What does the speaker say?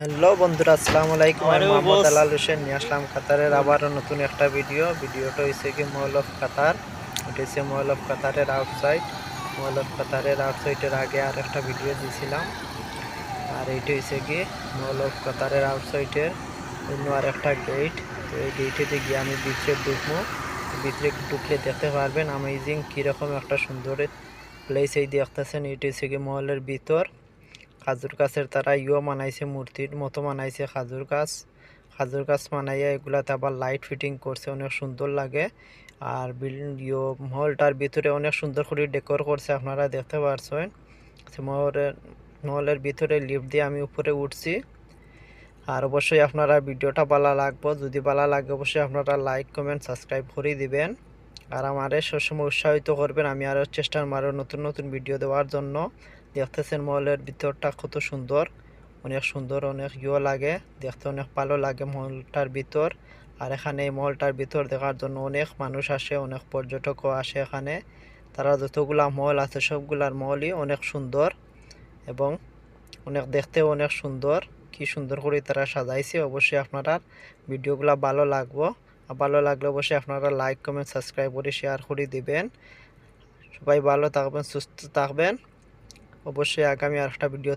Hello বন্ধুরা আসসালামু আলাইকুম। আমি মোহাম্মদ আলাল হোসেন নিয়ে আসলাম কাতারের আবারও নতুন একটা ভিডিও। ভিডিওটা হয়েছে কি মল অফ কাতার। এটা হচ্ছে মল অফ কাতারের আউটসাইড মল অফ কাতারের আউটসাইডের আগে আর একটা ভিডিও দিয়েছিলাম আর এইটা হয়েছে কি মল অফ কাতারের আউটসাইডের অন্য আর একটা গেট তো এই গেটেতে গিয়ে আমি ভিতরে ঢুকবো। ভিতরে ঢুকলে দেখতে পারবেন আমেজিং কীরকম একটা সুন্দর প্লেস এই দেখতেছেন। এটা হচ্ছে কি মলের ভিতর। খাজুর গাছের তারা ইও মানাইছে, মূর্তির মতো মানাইছে খাজুর গাছ। খাজুর গাছ মানাইয়া এগুলাতে আবার লাইট ফিটিং করছে, অনেক সুন্দর লাগে। আর ইয়ে মহলটার ভিতরে অনেক সুন্দর করে ডেকোর করছে, আপনারা দেখতে পারছেন। মহলের মহলের ভিতরে লিফট দিয়ে আমি উপরে উঠছি। আর অবশ্যই আপনারা ভিডিওটা ভালো লাগবো, যদি ভালো লাগে অবশ্যই আপনারা লাইক কমেন্ট সাবস্ক্রাইব করে দিবেন। আর আমারে সবসময় উৎসাহিত করবেন, আমি আরও চেষ্টা আরও নতুন নতুন ভিডিও দেওয়ার জন্য। দেখতেছেন মহলের ভিতরটা কত সুন্দর। অনেক সুন্দর, অনেক ইয়ে লাগে, দেখতে অনেক ভালো লাগে মহলটার ভিতর। আর এখানে এই মহলটার ভিতর দেখার জন্য অনেক মানুষ আসে, অনেক পর্যটকও আসে এখানে। তারা যতগুলা মহল আছে, সবগুলার মহলই অনেক সুন্দর এবং অনেক দেখতেও অনেক সুন্দর। কি সুন্দর করে তারা সাজাইছে, অবশ্যই আপনারা ভিডিওগুলা ভালো লাগবো। ভালো লাগলে অবশ্যই আপনারা লাইক, কমেন্ট, সাবস্ক্রাইব করে শেয়ার করে দিবেন। সবাই ভালো থাকবেন, সুস্থ থাকবেন। অবশ্যই আগামী আরেকটা ভিডিও